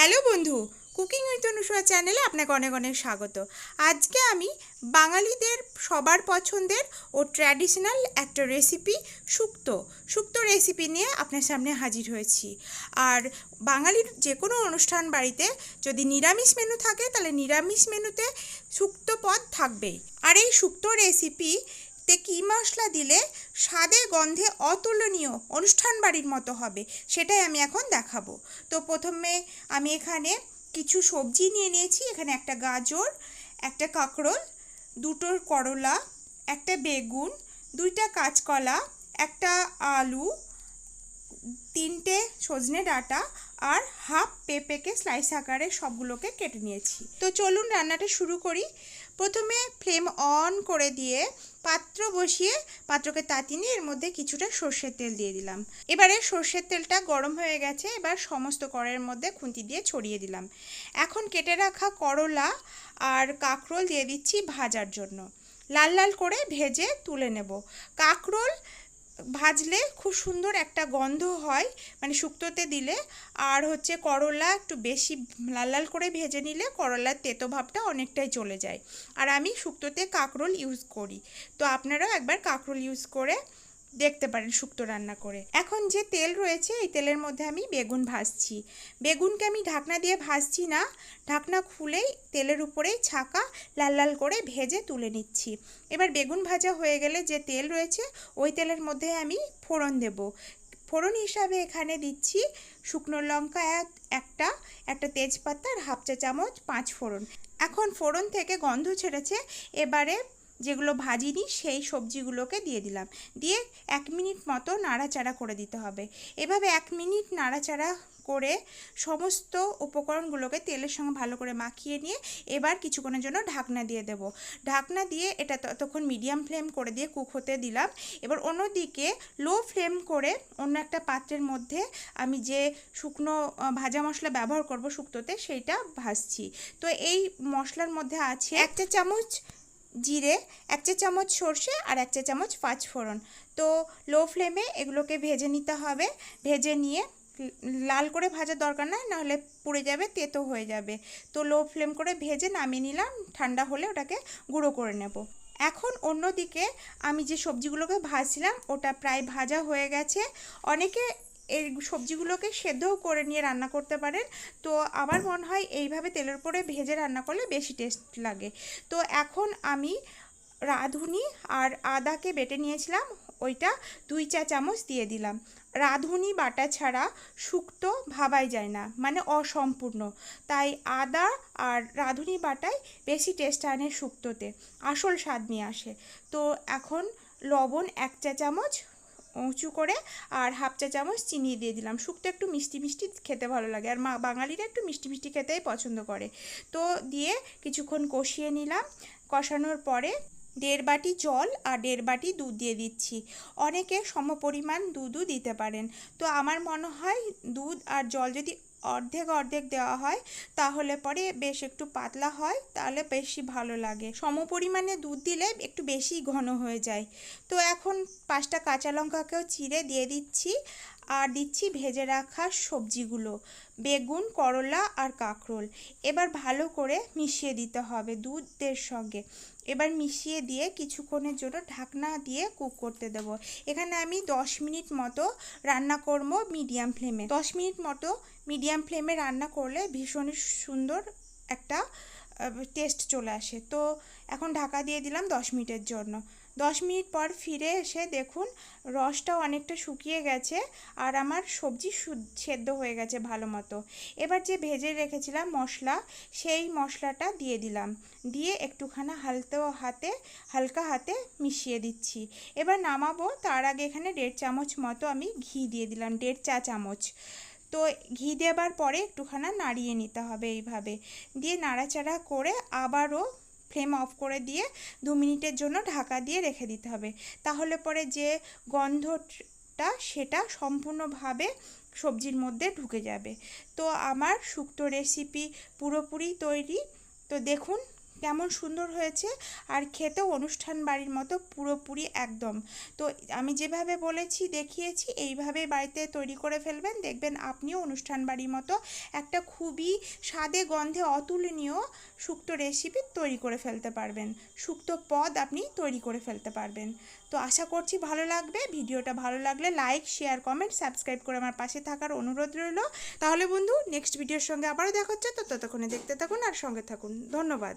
Hello বন্ধু, cooking with অনুসরা চ্যানেলে আপনাকে অনেক অনেক স্বাগত। আজকে আমি বাঙালিদের সবার পছন্দের ও ট্র্যাডিশনাল একটা রেসিপি শুক্তো শুক্তো রেসিপি নিয়ে আপনার সামনে হাজির হয়েছি। আর বাঙালির যে কোনো অনুষ্ঠান বাড়িতে যদি নিরামিষ মেনু থাকে, তাহলে নিরামিষ মেনুতে শুক্তো পদ থাকবেই। আর এই শুক্তো রেসিপি তে কী মশলা দিলে স্বাদে গন্ধে অতুলনীয় অনুষ্ঠান বাড়ির মতো হবে? সেটাই আমি এখন দেখাবো। তো প্রথমে আমি এখানে কিছু সবজি নিয়ে নিয়েছি। এখানে একটা গাজর, একটা কাঁকরোল, দুটো করলা, একটা বেগুন, দুইটা কাঁচকলা, একটা আলু, তিনটে সজনে ডাঁটা আর হাফ পেঁপেকে স্লাইস আকারে সবগুলোকে কেটে নিয়েছি। তো চলুন রান্নাটা শুরু করি। প্রথমে ফ্লেম অন করে দিয়ে পাত্র বসিয়ে পাত্রকে তাতিয়ে নিয়ে এর মধ্যে কিছুটা সর্ষের তেল দিয়ে দিলাম। এবারে সর্ষের তেলটা গরম হয়ে গেছে, এবার সমস্ত করের মধ্যে খুন্তি দিয়ে ছড়িয়ে দিলাম। এখন কেটে রাখা করলা আর কাঁকরোল দিয়ে দিচ্ছি ভাজার জন্য। লাল লাল করে ভেজে তুলে নেব। কাঁকরোল ভাজলে খুব সুন্দর একটা গন্ধ হয় মানে শুক্তোতে দিলে। আর হচ্ছে করলা একটু বেশি লাল লাল করে ভেজে নিলে করলার তেতো ভাবটা অনেকটাই চলে যায়। আর আমি শুক্তোতে কাঁকরোল ইউজ করি। তো আপনারাও একবার কাঁকরোল ইউজ করে দেখতে পারেন শুক্তো রান্না করে। এখন যে তেল রয়েছে, এই তেলের মধ্যে আমি বেগুন ভাজছি। বেগুনকে আমি ঢাকনা দিয়ে ভাজছি না, ঢাকনা খুলেই তেলের উপরেই ছাকা লাল লাল করে ভেজে তুলে নিচ্ছি। এবার বেগুন ভাজা হয়ে গেলে যে তেল রয়েছে, ওই তেলের মধ্যে আমি ফোড়ন দেব। ফোড়ন হিসাবে এখানে দিচ্ছি শুকনো লঙ্কা এক, একটা একটা তেজপাতা আর হাফ চা চামচ পাঁচ ফোড়ন। এখন ফোড়ন থেকে গন্ধ ছেড়েছে, এবারে যেগুলো ভাজিনি, সেই সবজিগুলোকে দিয়ে দিলাম। দিয়ে এক মিনিট মতো নাড়াচাড়া করে দিতে হবে। এভাবে এক মিনিট নাড়াচাড়া করে সমস্ত উপকরণগুলোকে তেলের সঙ্গে ভালো করে মাখিয়ে নিয়ে এবার কিছুক্ষণের জন্য ঢাকনা দিয়ে দেব। ঢাকনা দিয়ে এটা ততক্ষণ মিডিয়াম ফ্লেম করে দিয়ে কুক হতে দিলাম। এবার অন্যদিকে লো ফ্লেম করে অন্য একটা পাত্রের মধ্যে আমি যে শুকনো ভাজা মশলা ব্যবহার করব শুক্তোতে, সেইটা ভাজছি। তো এই মশলার মধ্যে আছে এক চা চামচ জিরে, এক চা চামচ সর্ষে আর এক চা চামচ পাঁচ ফোড়ন তো লো ফ্লেমে এগুলোকে ভেজে নিতে হবে। ভেজে নিয়ে লাল করে ভাজার দরকার নাই, নাহলে পুড়ে যাবে, তেতো হয়ে যাবে। তো লো ফ্লেম করে ভেজে নামিয়ে নিলাম, ঠান্ডা হলে ওটাকে গুঁড়ো করে নেব। এখন অন্যদিকে আমি যে সবজিগুলোকে ভাজছিলাম, ওটা প্রায় ভাজা হয়ে গেছে। অনেকে এই সবজিগুলোকে সেদ্ধও করে নিয়ে রান্না করতে পারেন। তো আমার মনে হয় এইভাবে তেলের উপরে ভেজে রান্না করলে বেশি টেস্ট লাগে। তো এখন আমি রাঁধুনি আর আদাকে বেটে নিয়েছিলাম, ওইটা দুই চা চামচ দিয়ে দিলাম। রাঁধুনি বাটা ছাড়া শুক্তো ভাবাই যায় না মানে অসম্পূর্ণ। তাই আদা আর রাঁধুনি বাটাই বেশি টেস্ট আনে শুক্তোতে, আসল স্বাদ নিয়ে আসে। তো এখন লবণ এক চা চামচ উঁচু করে আর হাফ চা চামচ চিনি দিয়ে দিলাম। শুক্তো একটু মিষ্টি মিষ্টি খেতে ভালো লাগে আর মা বাঙালিরা একটু মিষ্টি মিষ্টি খেতেই পছন্দ করে। তো দিয়ে কিছুক্ষণ কষিয়ে নিলাম। কষানোর পরে দেড় বাটি জল আর দেড় বাটি দুধ দিয়ে দিচ্ছি। অনেকে সমপরিমাণ দুধও দিতে পারেন। তো আমার মনে হয় দুধ আর জল যদি অর্ধেক অর্ধেক দেওয়া হয়। তাহলে পরে বেশ একটু পাতলা হয়, তাহলে বেশি ভালো লাগে। সম পরিমাণে দুধ দিলে একটু বেশি ঘন হয়ে যায়। তো এখন পাঁচটা কাঁচা লঙ্কাকেও চিড়ে দিয়ে দিচ্ছি। আর দিচ্ছি ভেজে রাখা সবজিগুলো। বেগুন, করলা আর কাঁকরোল। এবার ভালো করে মিশিয়ে দিতে হবে দুধের সঙ্গে। এবার মিশিয়ে দিয়ে কিছুক্ষণের জন্য ঢাকনা দিয়ে কুক করতে দেবো। এখানে আমি দশ মিনিট মতো রান্না করব মিডিয়াম ফ্লেমে। দশ মিনিট মতো মিডিয়াম ফ্লেমে রান্না করলে ভীষণই সুন্দর একটা টেস্ট চলে আসে। তো এখন ঢাকা দিয়ে দিলাম দশ মিনিটের জন্য। দশ মিনিট পর ফিরে এসে দেখুন রসটাও অনেকটা শুকিয়ে গেছে আর আমার সবজি সেদ্ধ হয়ে গেছে ভালো মতো। এবার যে ভেজে রেখেছিলাম মশলা, সেই মশলাটা দিয়ে দিলাম। দিয়ে একটুখানি হালতো হাতে, হালকা হাতে মিশিয়ে দিচ্ছি। এবার নামাবো, তার আগে এখানে দেড় চামচ মতো আমি ঘি দিয়ে দিলাম, দেড় চা চামচ। তো ঘি দেবার পরে একটুখানা নাড়িয়ে নিতে হবে এইভাবে। দিয়ে নাড়াচাড়া করে আবারও ফ্লেম অফ করে দিয়ে দু মিনিটের জন্য ঢাকা দিয়ে রেখে দিতে হবে। তাহলে পরে যে গন্ধটা সেটা সম্পূর্ণভাবে সবজির মধ্যে ঢুকে যাবে। তো আমার শুক্তো রেসিপি পুরোপুরি তৈরি। তো দেখুন কেমন সুন্দর হয়েছে আর খেতেও অনুষ্ঠান বাড়ির মতো পুরোপুরি একদম। তো আমি যেভাবে বলেছি, দেখিয়েছি এইভাবে বাড়িতে তৈরি করে ফেলবেন। দেখবেন আপনিও অনুষ্ঠান বাড়ির মতো একটা খুবই স্বাদে গন্ধে অতুলনীয় শুক্তো রেসিপি তৈরি করে ফেলতে পারবেন। শুক্তো পদ আপনি তৈরি করে ফেলতে পারবেন। তো আশা করছি ভালো লাগবে। ভিডিওটা ভালো লাগলে লাইক শেয়ার কমেন্ট সাবস্ক্রাইব করে আমার পাশে থাকার অনুরোধ রইল। তাহলে বন্ধু নেক্সট ভিডিওর সঙ্গে আবারও দেখা হচ্ছে। তো ততক্ষণে দেখতে থাকুন আর সঙ্গে থাকুন। ধন্যবাদ।